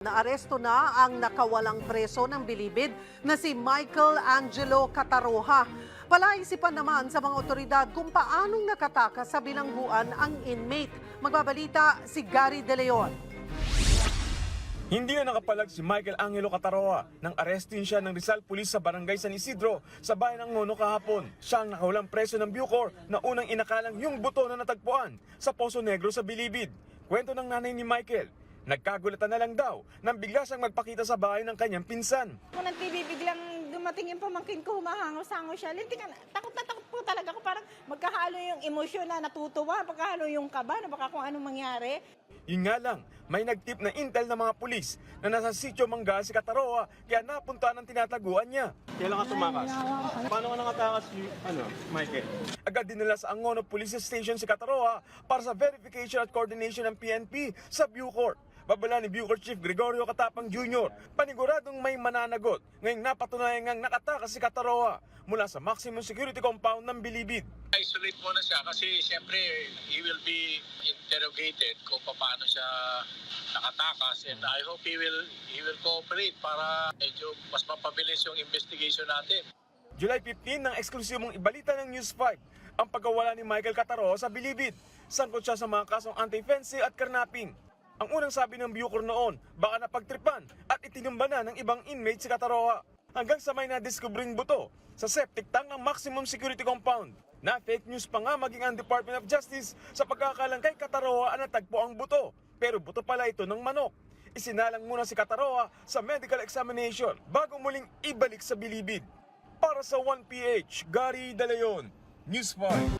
Naaresto na ang nakawalang preso ng bilibid na si Michael Angelo Cataroha. Palaisipan naman sa mga otoridad kung paanong nakatakas sa bilangguan ang inmate. Magbabalita si Gary De Leon. Hindi na nakapalag si Michael Angelo Cataroa nang arestin siya ng Rizal Police sa Barangay San Isidro sa bayan ng Ngono kahapon. Siya ang nakawalang preso ng Bucor na unang inakalang yung buto na natagpuan sa Poso Negro sa Bilibid. Kwento ng nanay ni Michael, nagkagulatan na lang daw nang bigla siyang magpakita sa bahay ng kanyang pinsan. Ako ng TV, biglang dumating yung pamangkin ko, humahango-sango siya. Lintikan, takot na takot po talaga ako. Parang magkahalo yung emosyon na natutuwa, pagkahalo yung kaba na baka kung anong mangyari. Yun nga lang, may nagtip na intel ng mga pulis na nasa sitio Mangga si Cataroa kaya napunta ng tinataguan niya. Kailan ka tumakas? Paano ka nakatakas, ano, Michael? Agad dinala sa Angono Police Station si Cataroa para sa verification at coordination ng PNP sa Bucor. Babala ni Bucor Chief Gregorio Katapang Jr. Paniguradong may mananagot ngayong napatunayan ngang nakatakas si Cataroa mula sa maximum security compound ng Bilibid. isolate muna siya kasi siyempre he will be interrogated kung paano siya nakatakas and I hope he will he will cooperate para medyo mas mapabilis yung investigation natin. July 15 nang eksklusibong ibalita ng News 5 ang pagkawala ni Michael Cataroa sa Bilibid. Sangkot siya sa mga kasong anti-fencing at karnaping. Ang unang sabi ng Bucor noon, baka napagtripan at itinumba na ng ibang inmate si Cataroa. Hanggang sa may nadiskubring buto sa septic tank ng maximum security compound. Na fake news pa nga maging ang Department of Justice sa pagkakalang kay Cataroa ang natagpo ang buto. Pero buto pala ito ng manok. Isinalang muna si Cataroa sa medical examination bago muling ibalik sa bilibid. Para sa 1PH, Gary De Leon, News 5.